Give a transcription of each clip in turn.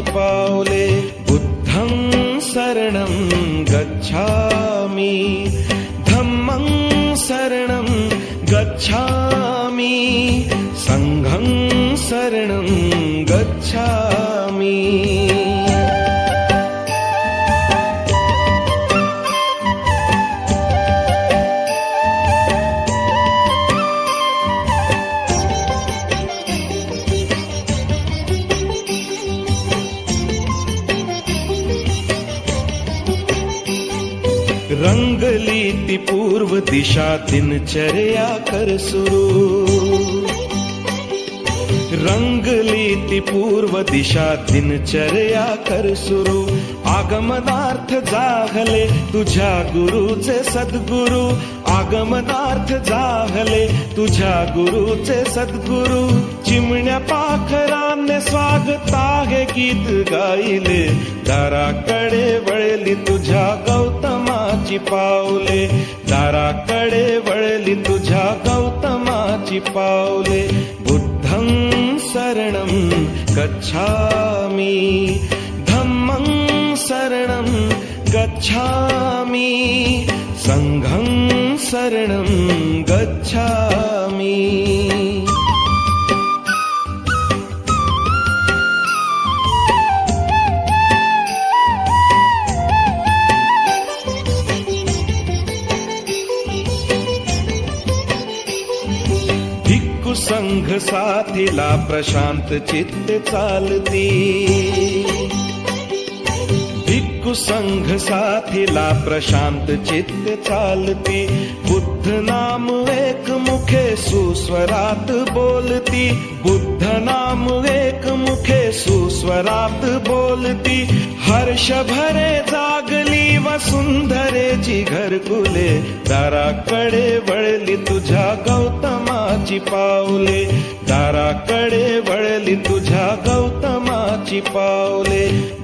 पावले बुद्धं शरणं गच्छामि। धम्मं शरणं गच्छामि। संघं शरणं गच्छामि રંગ લીતી પૂર્વ દિશા દિનચર્યા કરશું રંગ લીતી પૂર્વ દિશા દિનચર્યા કરશું आगमनार्थ जागले तुझ्या गुरुचे सद्गुरु. आगमनार्थ जागले तुझ्या गुरुचे सद्गुरु. चिमण्या पाखराने स्वागत आहे गीत गायले. दाराकडे वळली तुझ्या गौतमाची पावले. दाराकडे वळली तुझ्या गौतमाची पावले. बुद्धं शरणं गच्छामि. गच्छामि। संघं शरणं गच्छामि। संघ साथीला प्रशांत चित्त चालती। संघ साथीला प्रशांत चित्त चालती. बुद्ध नाम एक मुखे सुस्वरात बोलती. बुद्ध नाम एक मुखे सुस्वरात बोलती. हर्ष भरे जागली वसुंधरेची घरकुले दाराकडे वळली तुझ्या गौतमाची पावले. दाराकडे वळली तुझ्या गौतमाची पावले.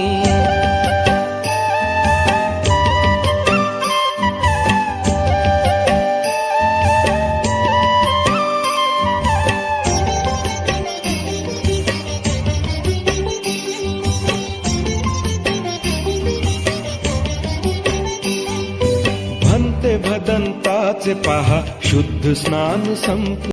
भन्ते पहा शुद्ध स्नान संप.